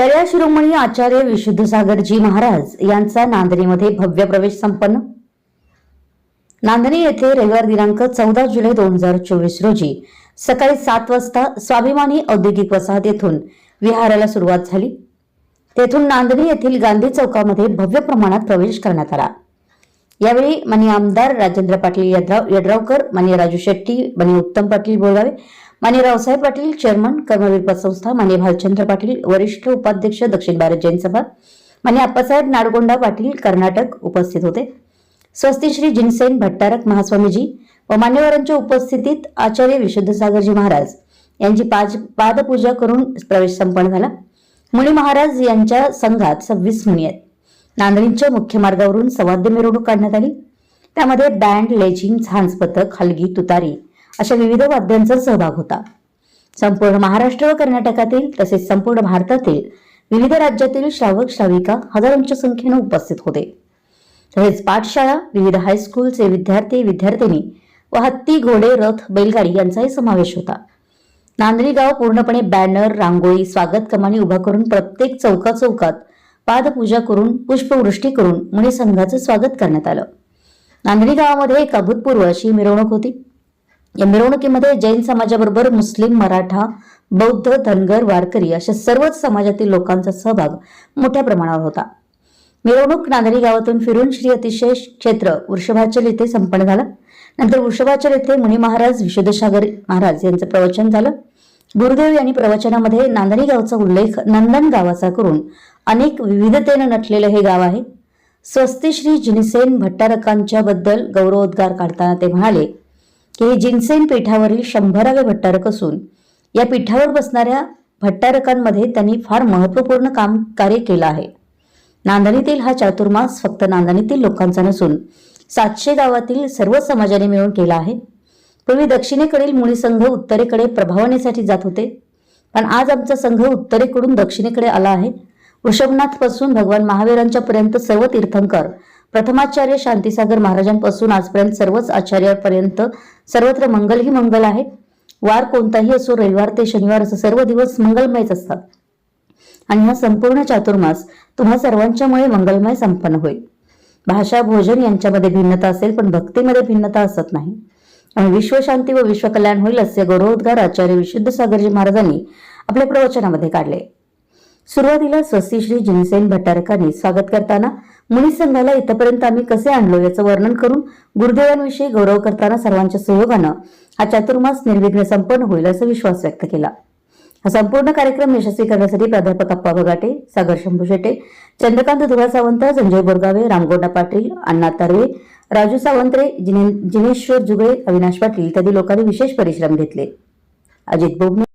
चर्या शिरोमणी आचार्य विशुद्ध सागरजी महाराज यांचा नांदणीमध्ये भव्य प्रवेश संपन्न. नांदणी येथे रविवार दिनांक चौदा जुलै दोन हजार चोवीस रोजी सकाळी सात वाजता स्वाभिमानी औद्योगिक वसाहत येथून विहाराला सुरुवात झाली. तेथून नांदणी येथील गांधी चौकामध्ये भव्य प्रमाणात प्रवेश करण्यात आला. यावेळी माननीय आमदार राजेंद्र पाटील यड्रावकर माननीय राजू शेट्टी माननीय उत्तम पाटील बोळगावे माने रावसाहेब पाटील चेअरमन कर्मवीर पतसंस्था माने भालचंद्र पाटील वरिष्ठ उपाध्यक्ष दक्षिण भारत जैन सभा माने अप्पासाहेब नाडगोंडा पाटील कर्नाटक उपस्थित होते. स्वस्ती श्री जिनसेन भट्टारक महास्वामीजी व मान्यवरांच्या उपस्थितीत आचार्य विशुद्धसागरजी महाराज यांची पाज पादपूजा करून प्रवेश संपन्न झाला. मुनी महाराज यांच्या संघात सव्वीस मुनी आहेत. नांदणीच्या मुख्य मार्गावरून सवाद्य मिरवणूक काढण्यात आली. त्यामध्ये बँड लेझिंग झांज पथक हलगी तुतारी अशा विविध वाद्यांचा सहभाग होता. संपूर्ण महाराष्ट्र व कर्नाटकातील तसेच संपूर्ण भारतातील विविध राज्यातील श्रावक श्राविका हजारोंच्या संख्येने उपस्थित होते. तसेच पाठशाळा विविध हायस्कूलचे विद्यार्थी विद्यार्थिनी व हत्ती घोडे रथ बैलगाडी यांचाही समावेश होता. नांदणी गाव पूर्णपणे बॅनर रांगोळी स्वागत कमानी उभा करून प्रत्येक चौका चौकात पादपूजा करून पुष्पवृष्टी करून मुळे संघाचं स्वागत करण्यात आलं. नांदणी गावामध्ये एक अभूतपूर्व अशी मिरवणूक होती. या मिरवणुकीमध्ये जैन समाजाबरोबर मुस्लिम मराठा बौद्ध धनगर वारकरी अशा सर्वच समाजातील लोकांचा सहभाग मोठ्या प्रमाणावर होता. मिरवणूक नांदणी गावातून फिरून श्री अतिशय क्षेत्र वृषभाचल येथे संपन्न झालं. नंतर वृषभाचल येथे मुनी महाराज विशुद्धसागर महाराज यांचं प्रवचन झालं. गुरुदेव यांनी प्रवचनामध्ये नांदणी गावचा उल्लेख नंदन गावाचा करून अनेक विविधतेनं नटलेलं हे गाव आहे. स्वस्ती श्री जिनसेन भट्टारकांच्या बद्दल गौरवोद्गार काढताना ते म्हणाले की हे जिनसेन पीठावरील शंभरावे भट्टारक असून या पीठावर बसणाऱ्या भट्टारकांमध्ये त्यांनी फार महत्त्वपूर्ण काम कार्य केलं आहे. नांदणीतील हा चातुर्मास फक्त नांदणीतील लोकांचा नसून सातशे गावातील सर्व समाजाने मिळून केला आहे. पूर्वी दक्षिणेकडील मुळी संघ उत्तरेकडे प्रभावनेसाठी जात होते पण आज आमचा संघ उत्तरेकडून दक्षिणेकडे आला आहे. वृषभनाथपासून भगवान महावीरांच्या पर्यंत सर्व तीर्थंकर प्रथमाचार्य शांतीसागर महाराजांपासून आजपर्यंत सर्वच आचार्यापर्यंत सर्वत्र मंगल ही मंगल आहे. वार कोणताही असो रविवार ते शनिवार असं सर्व दिवस मंगलमयच असतात. आणि हा संपूर्ण चातुर्मास तुम्हा सर्वांच्यामुळे मंगलमय संपन्न होईल. भाषा भोजन यांच्यामध्ये भिन्नता असेल पण भक्तीमध्ये भिन्नता असत नाही. आणि विश्वशांती व विश्वकल्याण होईल असे गौरवोद्गार आचार्य विशुद्ध सागरजी महाराजांनी आपल्या प्रवचनामध्ये काढले. सुरुवातीला स्वस्ती श्री जिनसेन भट्टारकांनी स्वागत करताना मुनी संघाला इथपर्यंत आम्ही कसे आणलो याचं वर्णन करून गुरुदेवांविषयी गौरव करताना सर्वांच्या सहयोगानं हा चातुर्मास निर्विघ्न संपन्न होईल असा विश्वास व्यक्त केला. हा संपूर्ण कार्यक्रम यशस्वी करण्यासाठी प्राध्यापक अप्पा बगाटे सागर शंभू शेटे चंद्रकांत धुळा सावंत संजय बोरगावे रामगोंडा पाटील अण्णा तारवे राजू सावंत्रे जिने जिनेश्वर जुगळे अविनाश पाटील इत्यादी लोकांनी विशेष परिश्रम घेतले. अजित बोबणे